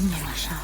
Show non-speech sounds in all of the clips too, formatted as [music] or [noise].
今年马上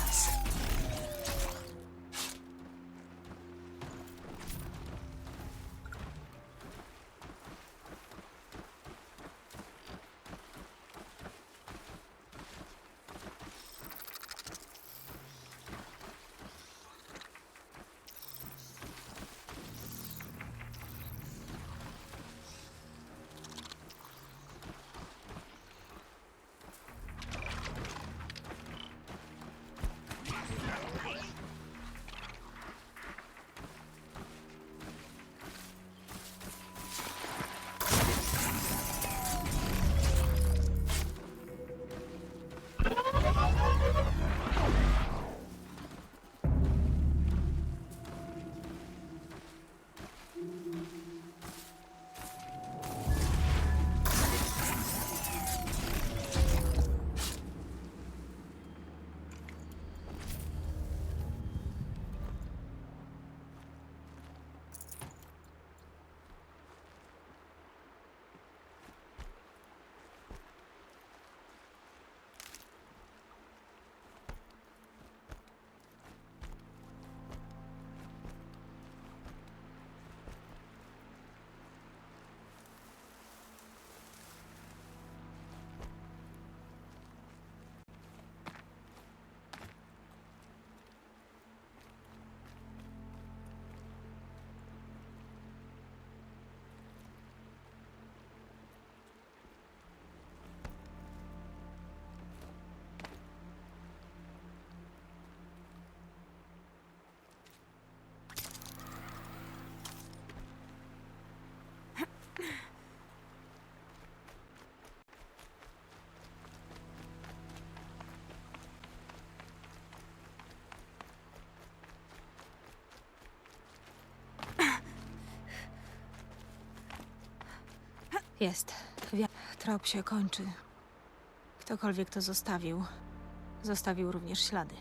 Jest. Wi- Trop się kończy. Ktokolwiek to zostawił, zostawił również ślady.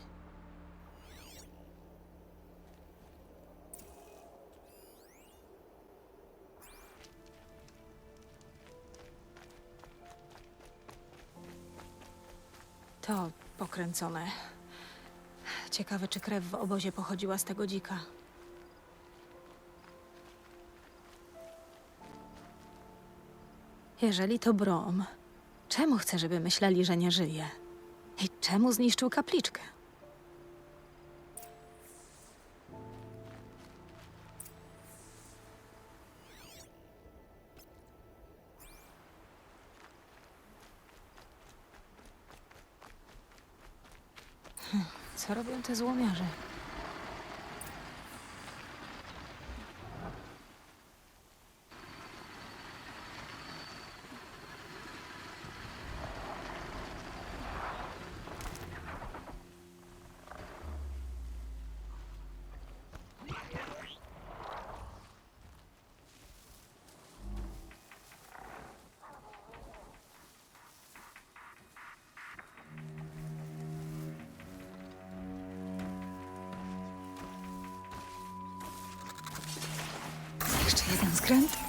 To pokręcone. Ciekawe, czy krew w obozie pochodziła z tego dzika. Jeżeli to Brom, czemu chce, żeby myśleli, że nie żyje? I czemu zniszczył kapliczkę? Te złomiarze? Jeszcze jeden skręt?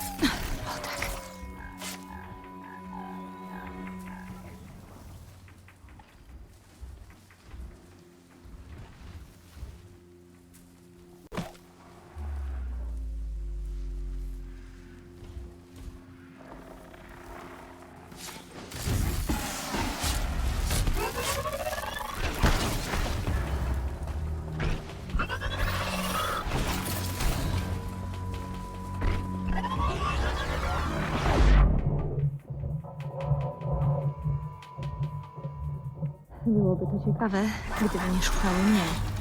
Byłoby to ciekawe, gdyby nie szukały mnie.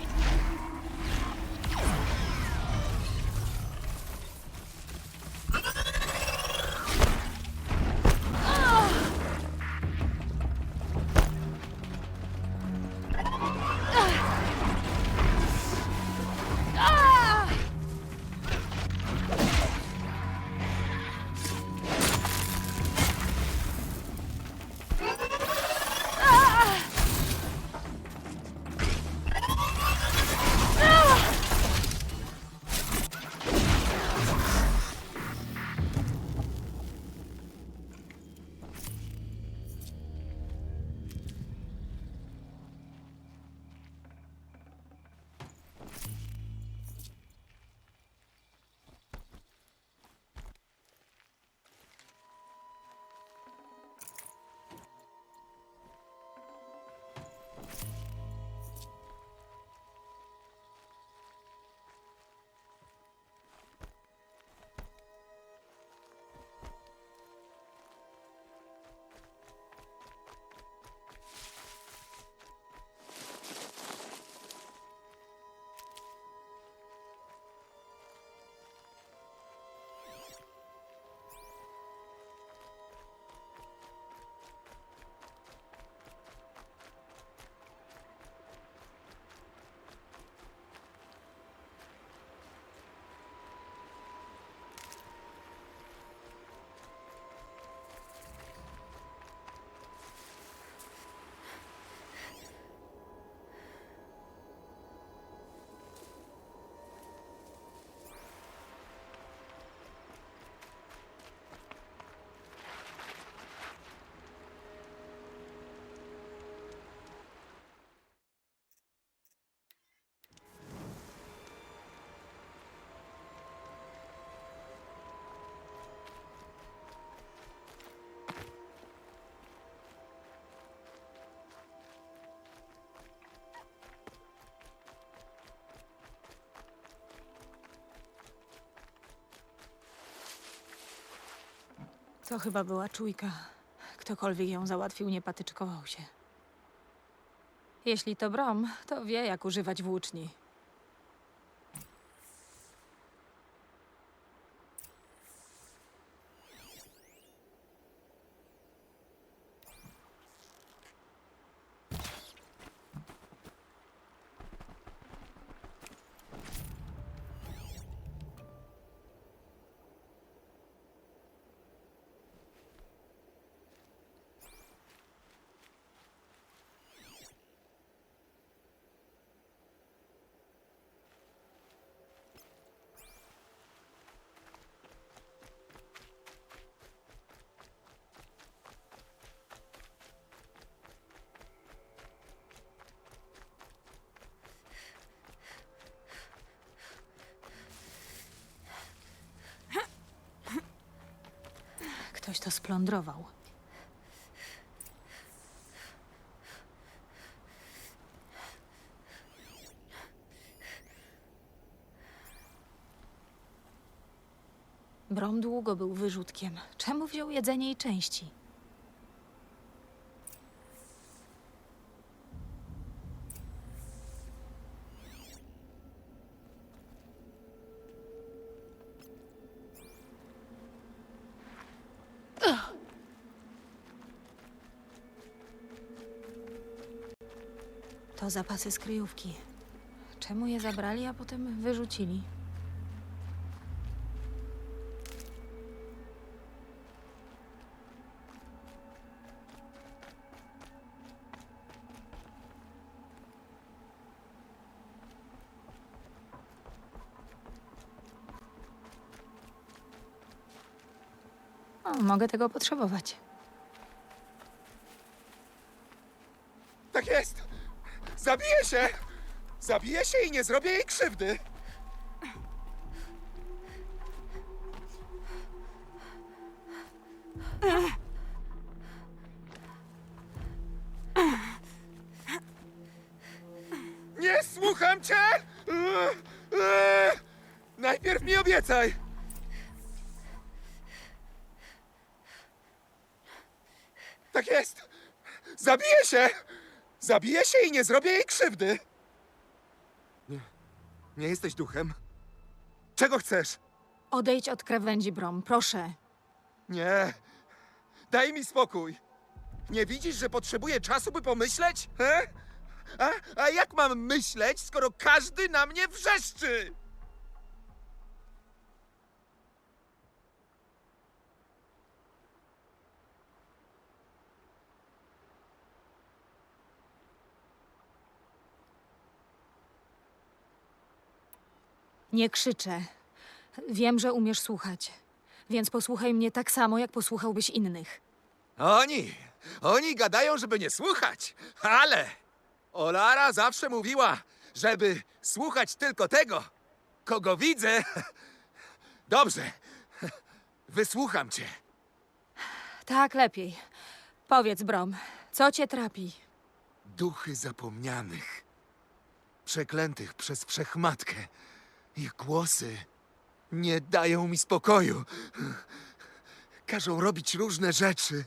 To chyba była czujka. Ktokolwiek ją załatwił, nie patyczkował się. Jeśli to Brom, to wie, jak używać włóczni. Ktoś to splądrował. Brom długo był wyrzutkiem. Czemu wziął jedzenie i części? To zapasy z kryjówki. Czemu je zabrali, a potem wyrzucili? Mogę tego potrzebować. Tak jest! Zabiję się! Zabiję się i nie zrobię jej krzywdy! Zabiję się i nie zrobię jej krzywdy! Nie, nie jesteś duchem? Czego chcesz? Odejdź od krawędzi, Brom, proszę. Nie. Daj mi spokój. Nie widzisz, że potrzebuję czasu, by pomyśleć? He? A, a jak mam myśleć, skoro każdy na mnie wrzeszczy? Nie krzyczę. Wiem, że umiesz słuchać. Więc posłuchaj mnie tak samo, jak posłuchałbyś innych. Oni, oni gadają, żeby nie słuchać, ale Olara zawsze mówiła, żeby słuchać tylko tego, kogo widzę. [laughs] Dobrze, wysłucham cię. Tak, lepiej. Powiedz, Brom, co cię trapi? Duchy zapomnianych, przeklętych przez wszechmatkę. Ich głosy nie dają mi spokoju. Każą robić różne rzeczy,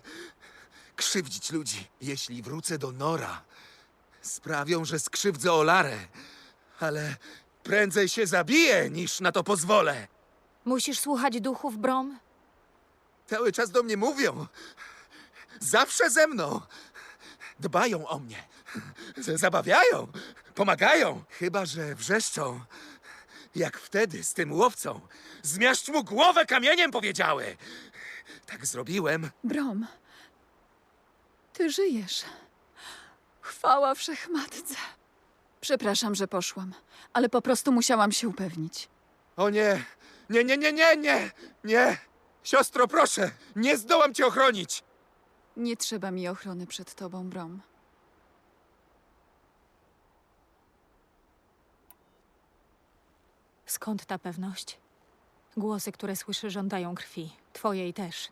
krzywdzić ludzi. Jeśli wrócę do Nora, sprawią, że skrzywdzę Olarę, ale prędzej się zabiję, niż na to pozwolę. Musisz słuchać duchów, Brom? Cały czas do mnie mówią. Zawsze ze mną. Dbają o mnie. Zabawiają. Pomagają. Chyba, że wrzeszczą. Jak wtedy z tym łowcą. Zmiażdż mu głowę kamieniem, powiedziały. Tak zrobiłem. Brom, ty żyjesz. Chwała wszechmatce. Przepraszam, że poszłam, ale po prostu musiałam się upewnić. O nie. Nie, nie, nie, nie, nie. Nie. Siostro, proszę. Nie zdołam cię ochronić. Nie trzeba mi ochrony przed tobą, Brom. Skąd ta pewność? Głosy, które słyszy, żądają krwi. Twojej też.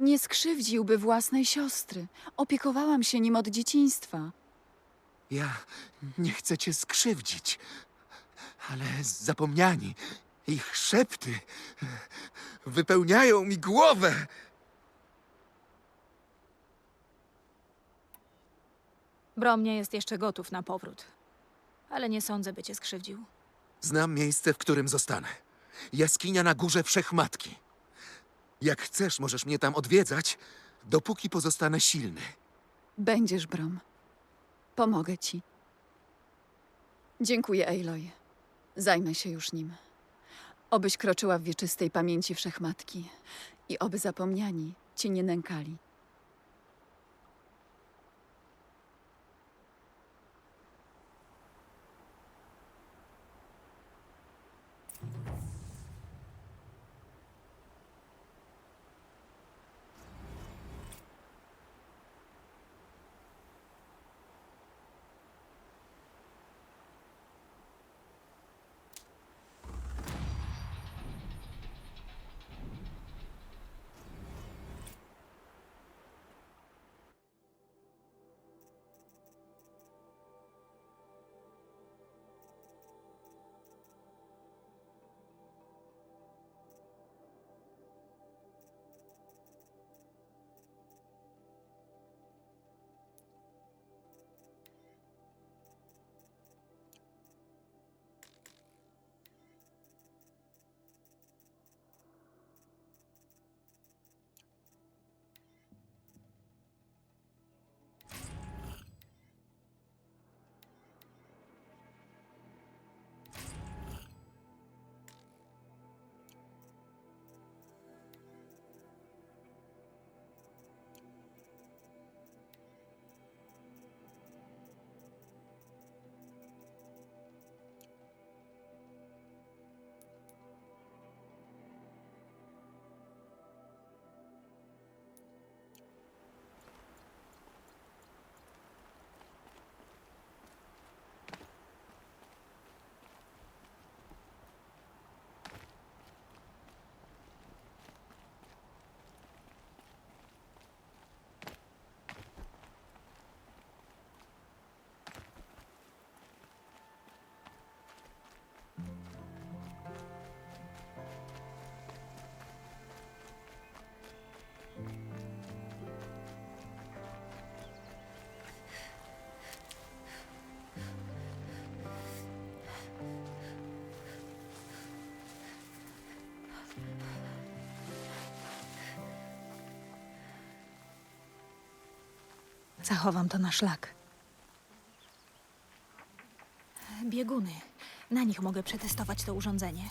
Nie skrzywdziłby własnej siostry. Opiekowałam się nim od dzieciństwa. Ja nie chcę cię skrzywdzić, ale zapomniani, ich szepty wypełniają mi głowę. Brom nie jest jeszcze gotów na powrót, ale nie sądzę, by cię skrzywdził. Znam miejsce, w którym zostanę. Jaskinia na górze Wszechmatki. Jak chcesz, możesz mnie tam odwiedzać, dopóki pozostanę silny. Będziesz, Brom. Pomogę ci. Dziękuję, Aloy. Zajmę się już nim. Obyś kroczyła w wieczystej pamięci Wszechmatki i oby zapomniani cię nie nękali. Zachowam to na szlak. Bieguny. Na nich mogę przetestować to urządzenie.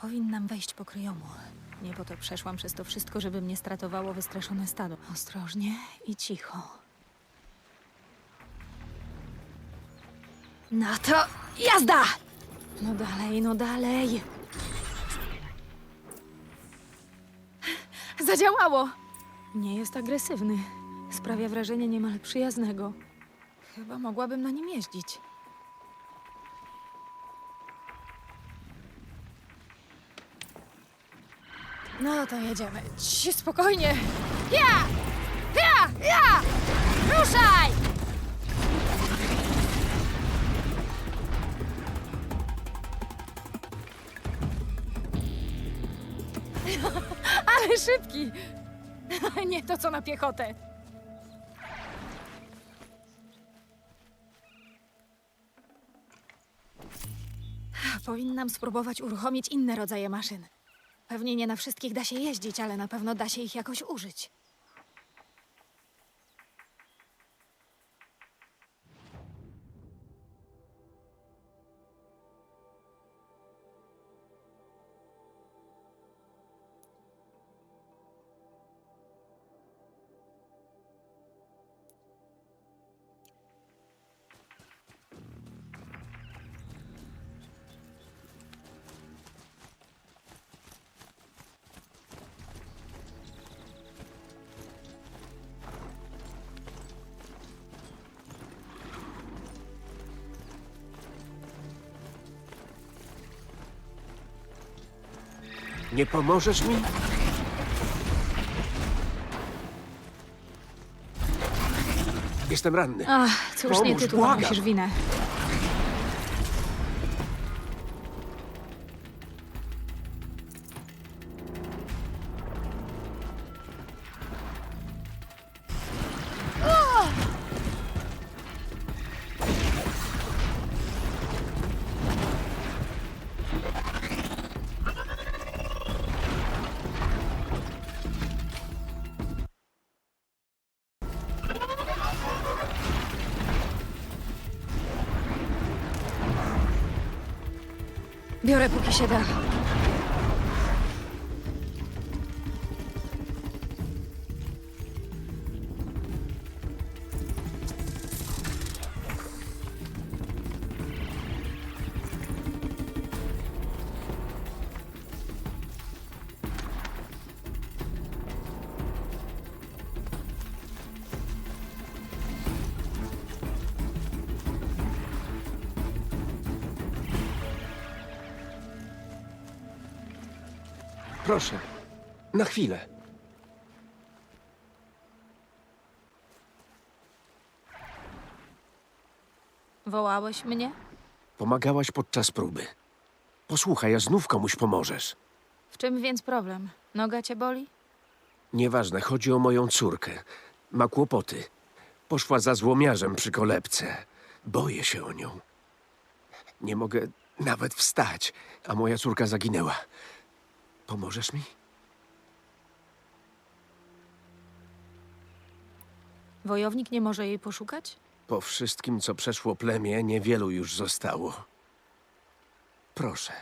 Powinnam wejść po kryjomu. Nie po to przeszłam przez to wszystko, żeby mnie stratowało wystraszone stado. Ostrożnie i cicho. Na to jazda! No dalej, no dalej. Zadziałało! Nie jest agresywny. Sprawia wrażenie niemal przyjaznego. Chyba mogłabym na nim jeździć. No to jedziemy. Ci, spokojnie. Ja! Ja! Ja! Ruszaj! [laughs] Ale szybki! [laughs] Nie to co na piechotę. Powinnam spróbować uruchomić inne rodzaje maszyn. Pewnie nie na wszystkich da się jeździć, ale na pewno da się ich jakoś użyć. Nie pomożesz mi? Jestem ranny. Ach, cóż, nie Pomóż, ty tu błagam. musisz winę. Bir. Proszę, na chwilę. Wołałeś mnie? Pomagałaś podczas próby. Posłuchaj, a znów komuś pomożesz. W czym więc problem? Noga cię boli? Nieważne, chodzi o moją córkę. Ma kłopoty. Poszła za złomiarzem przy kolebce. Boję się o nią. Nie mogę nawet wstać, a moja córka zaginęła. Pomożesz mi? Wojownik nie może jej poszukać? Po wszystkim, co przeszło plemię, niewielu już zostało. Proszę,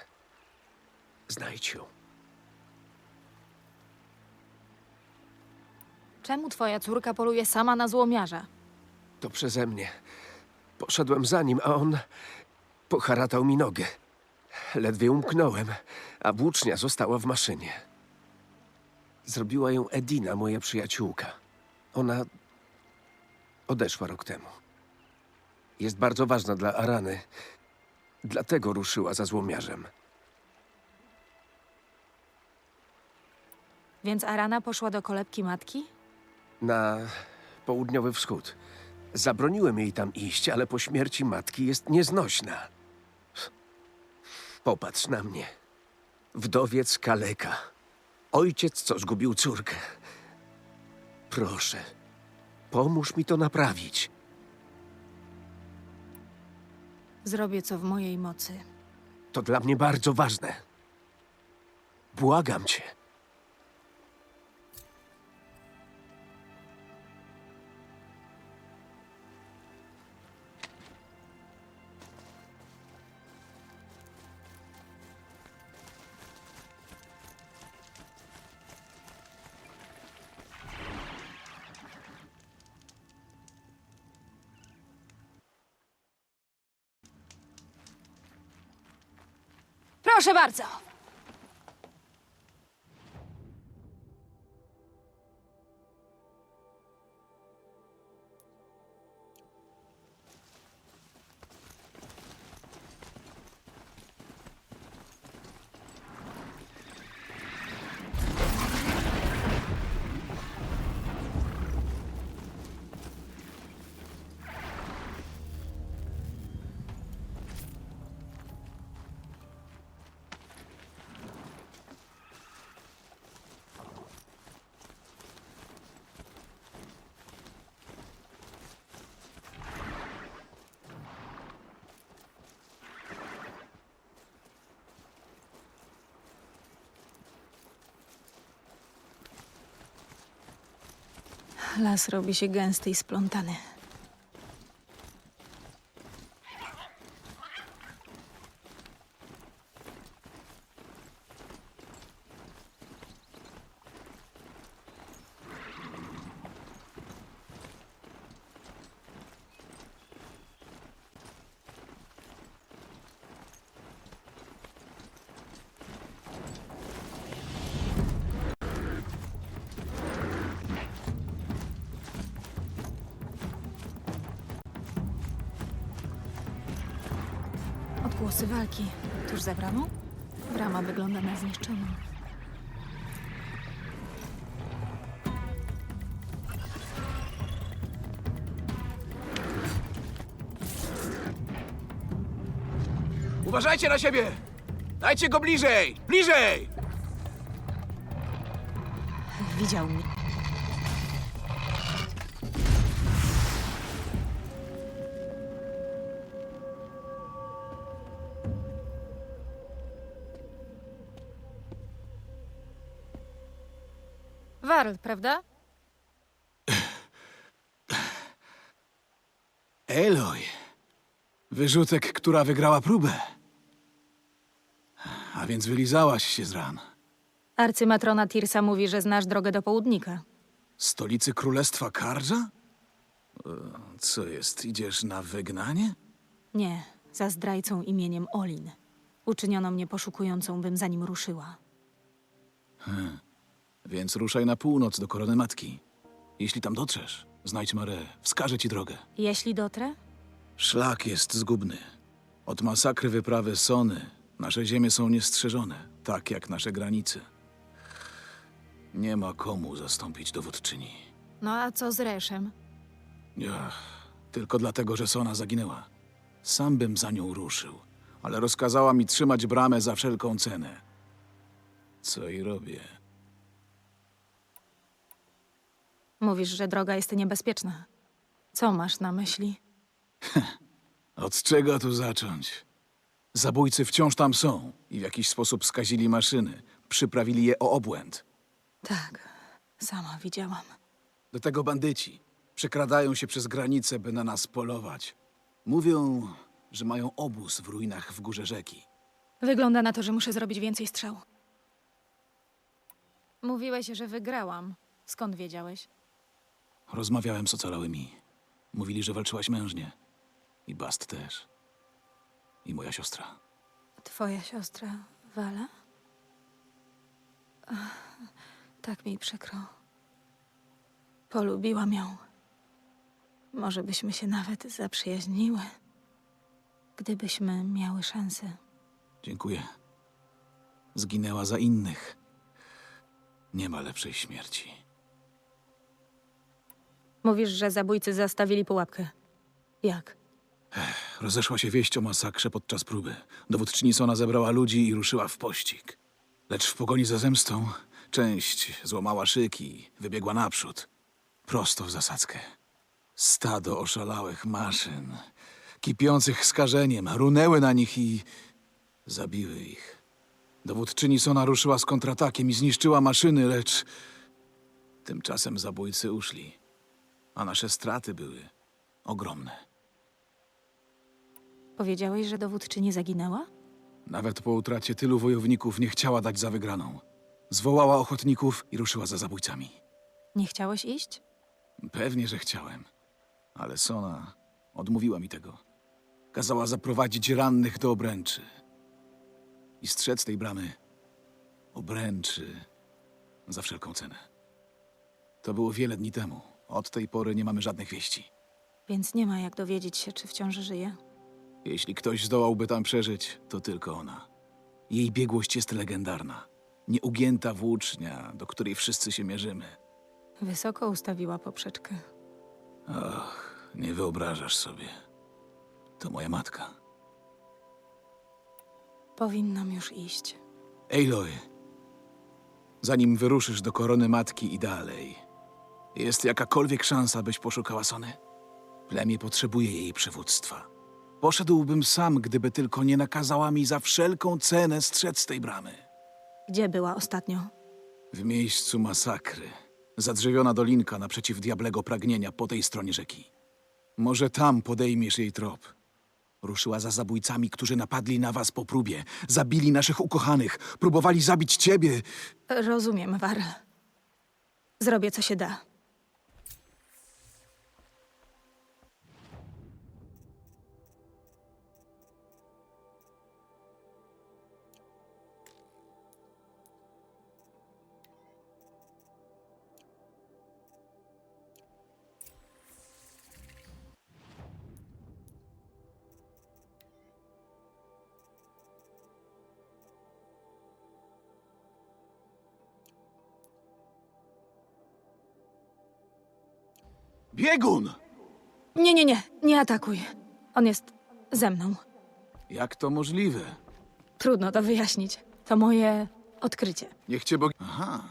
znajdź ją. Czemu twoja córka poluje sama na złomiarza? To przeze mnie. Poszedłem za nim, a on poharatał mi nogę. Ledwie umknąłem, a włócznia została w maszynie. Zrobiła ją Edina, moja przyjaciółka. Ona odeszła rok temu. Jest bardzo ważna dla Arany. Dlatego ruszyła za złomiarzem. Więc Arana poszła do kolebki matki? Na południowy wschód. Zabroniłem jej tam iść, ale po śmierci matki jest nieznośna. Popatrz na mnie. Wdowiec kaleka. Ojciec, co zgubił córkę. Proszę, pomóż mi to naprawić. Zrobię co w mojej mocy. To dla mnie bardzo ważne. Błagam cię. Proszę bardzo! Las robi się gęsty i splątany. Odgłosy walki. Tuż za bramą? Brama wygląda na zniszczoną. Uważajcie na siebie! Dajcie go bliżej! Bliżej! Widział mnie. Warl, prawda? Eloy. Wyrzutek, która wygrała próbę. A więc wylizałaś się z ran. Arcymatrona Tirsa mówi, że znasz drogę do południka. Stolicy Królestwa Kardża? E, Co jest, idziesz na wygnanie? Nie, za zdrajcą imieniem Olin. Uczyniono mnie poszukującą, bym za nim ruszyła. Więc ruszaj na północ do Korony Matki. Jeśli tam dotrzesz, znajdź Marę, wskaże ci drogę. Jeśli dotrę? Szlak jest zgubny. Od masakry wyprawy Sony nasze ziemie są niestrzeżone, tak jak nasze granice. Nie ma komu zastąpić dowódczyni. No a co z Reszem? Ach, tylko dlatego, że Sona zaginęła. Sam bym za nią ruszył, ale rozkazała mi trzymać bramę za wszelką cenę. Co i robię. Mówisz, że droga jest niebezpieczna. Co masz na myśli? [laughs] Od czego tu zacząć? Zabójcy wciąż tam są i w jakiś sposób skazili maszyny. Przyprawili je o obłęd. Tak, sama widziałam. Do tego bandyci przekradają się przez granicę, by na nas polować. Mówią, że mają obóz w ruinach w górze rzeki. Wygląda na to, że muszę zrobić więcej strzał. Mówiłeś, że wygrałam. Skąd wiedziałeś? Rozmawiałem z ocalałymi. Mówili, że walczyłaś mężnie. I Bast też. I moja siostra. Twoja siostra Wala? Ach, tak mi przykro. Polubiłam ją. Może byśmy się nawet zaprzyjaźniły. Gdybyśmy miały szansę. Dziękuję. Zginęła za innych. Nie ma lepszej śmierci. Mówisz, że zabójcy zastawili pułapkę. Jak? Rozeszła się wieść o masakrze podczas próby. Dowódczyni Sona zebrała ludzi i ruszyła w pościg. Lecz w pogoni za zemstą część złamała szyki wybiegła naprzód. Prosto w zasadzkę. Stado oszalałych maszyn, kipiących skażeniem, runęły na nich i zabiły ich. Dowódczyni Sona ruszyła z kontratakiem i zniszczyła maszyny, lecz tymczasem zabójcy uszli, a nasze straty były ogromne. Powiedziałeś, że dowódczyni zaginęła? Nawet po utracie tylu wojowników nie chciała dać za wygraną. Zwołała ochotników i ruszyła za zabójcami. Nie chciałeś iść? Pewnie, że chciałem, ale Sona odmówiła mi tego. Kazała zaprowadzić rannych do obręczy i strzec tej bramy obręczy za wszelką cenę. To było wiele dni temu. Od tej pory nie mamy żadnych wieści. Więc nie ma jak dowiedzieć się, czy wciąż żyje. Jeśli ktoś zdołałby tam przeżyć, to tylko ona. Jej biegłość jest legendarna. Nieugięta włócznia, do której wszyscy się mierzymy. Wysoko ustawiła poprzeczkę. Ach, nie wyobrażasz sobie. To moja matka. Powinnam już iść. Aloy, zanim wyruszysz do korony matki i dalej, jest jakakolwiek szansa, byś poszukała Sony? Plemię potrzebuje jej przywództwa. Poszedłbym sam, gdyby tylko nie nakazała mi za wszelką cenę strzec tej bramy. Gdzie była ostatnio? W miejscu masakry. Zadrzewiona dolinka naprzeciw diablego pragnienia po tej stronie rzeki. Może tam podejmiesz jej trop. Ruszyła za zabójcami, którzy napadli na was po próbie. Zabili naszych ukochanych. Próbowali zabić ciebie. Rozumiem, Warl. Zrobię, co się da. Biegun! Nie, nie, nie. Nie atakuj. On jest ze mną. Jak to możliwe? Trudno to wyjaśnić. To moje odkrycie. Niech cię Bog... Aha.